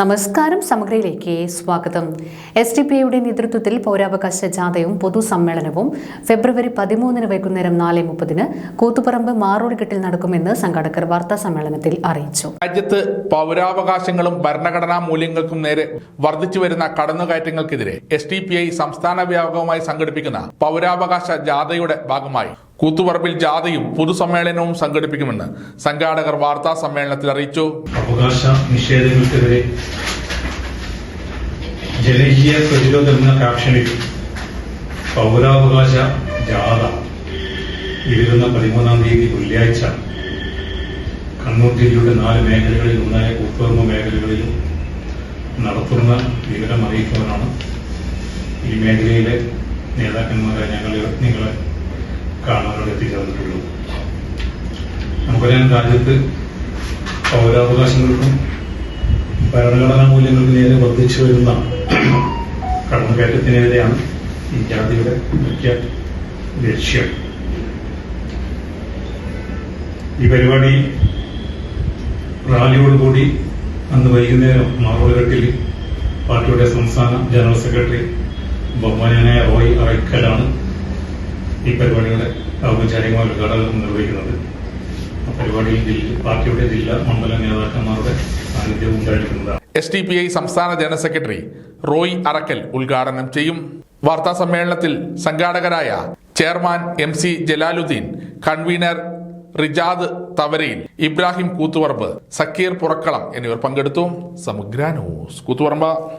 നമസ്കാരം സമഗ്രയിലേക്ക് സ്വാഗതം. S D P ഐയുടെ നേതൃത്വത്തിൽ പൗരാവകാശ ജാഥയും പൊതുസമ്മേളനവും ഫെബ്രുവരി പതിമൂന്നിന് വൈകുന്നേരം നാല് മുപ്പതിന് കൂത്തുപറമ്പ് മാറോടുകെട്ടിൽ നടക്കുമെന്ന് സംഘാടകർ വാർത്താ സമ്മേളനത്തിൽ അറിയിച്ചു. രാജ്യത്ത് പൗരാവകാശങ്ങളും ഭരണഘടനാ മൂല്യങ്ങൾക്കും നേരെ വർദ്ധിച്ചു വരുന്ന കടന്നുകയറ്റങ്ങൾക്കെതിരെ എസ് ഡി പി ഐ സംസ്ഥാന വ്യാപകമായി സംഘടിപ്പിക്കുന്ന പൗരാവകാശ ജാഥയുടെ ഭാഗമായി കൂത്തുപറമ്പിൽ ജാഥയും പൊതുസമ്മേളനവും സംഘടിപ്പിക്കുമെന്ന് സംഘാടകർ വാർത്താ സമ്മേളനത്തിൽ അറിയിച്ചു. അവകാശ നിഷേധങ്ങൾക്കെതിരെ ജനകീയ പ്രതിരോധം എന്ന ക്യാപ്ഷനിൽ പൗരാവകാശ ജാഥ ഈ വരുന്ന പതിമൂന്നാം തീയതി വെള്ളിയാഴ്ച കണ്ണൂർ ജില്ലയുടെ നാല് മേഖലകളിൽ ഒന്നായ കൂത്തുപറമ്പ് മേഖലകളിലും നടത്തുന്ന വിവരം ഈ മേഖലയിലെ നേതാക്കന്മാരെ ഞങ്ങൾ നിങ്ങളെ കാണാനോട് എത്തിച്ചേർന്നിട്ടുള്ളത് നമുക്കറിയാം രാജ്യത്ത് പൗരാവകാശങ്ങൾക്കും ഭരണഘടനാ മൂല്യങ്ങൾക്കും നേരെ വർദ്ധിച്ചു വരുന്ന കടന്നുകയറ്റത്തിനെതിരെയാണ് ഈ ജാതിയുടെ മുഖ്യ ലക്ഷ്യം. ഈ പരിപാടി റാലിയോടുകൂടി അന്ന് വൈകുന്നേരം മാറോടുകെട്ടിൽ പാർട്ടിയുടെ സംസ്ഥാന ജനറൽ സെക്രട്ടറി ബഹുമാനായ റോയ് അറയ്ക്കലാണ് ഈ പരിപാടിയുടെ ഔപചാരികമായ ഉദ്ഘാടനം നിർവഹിക്കുന്നത്. പരിപാടിയിൽ പാർട്ടിയുടെ ജില്ലാ മണ്ഡല നേതാക്കന്മാരുടെ സാന്നിധ്യം ഉണ്ടായിരിക്കുന്നതാണ്. എസ് ഡി പി ഐ സംസ്ഥാന ജനറൽ സെക്രട്ടറി റോയ് അറക്കൽ ഉദ്ഘാടനം ചെയ്യും. വാർത്താ സമ്മേളനത്തിൽ സംഘാടകരായ chairman M C Jalaluddin convener Rijad Thavarayil Ibrahim Koothuparamba Sakkeer Purakkalam എന്നിവർ പങ്കെടുത്തു. സമഗ്ര ന്യൂസ് കൂത്തുപറമ്പ്.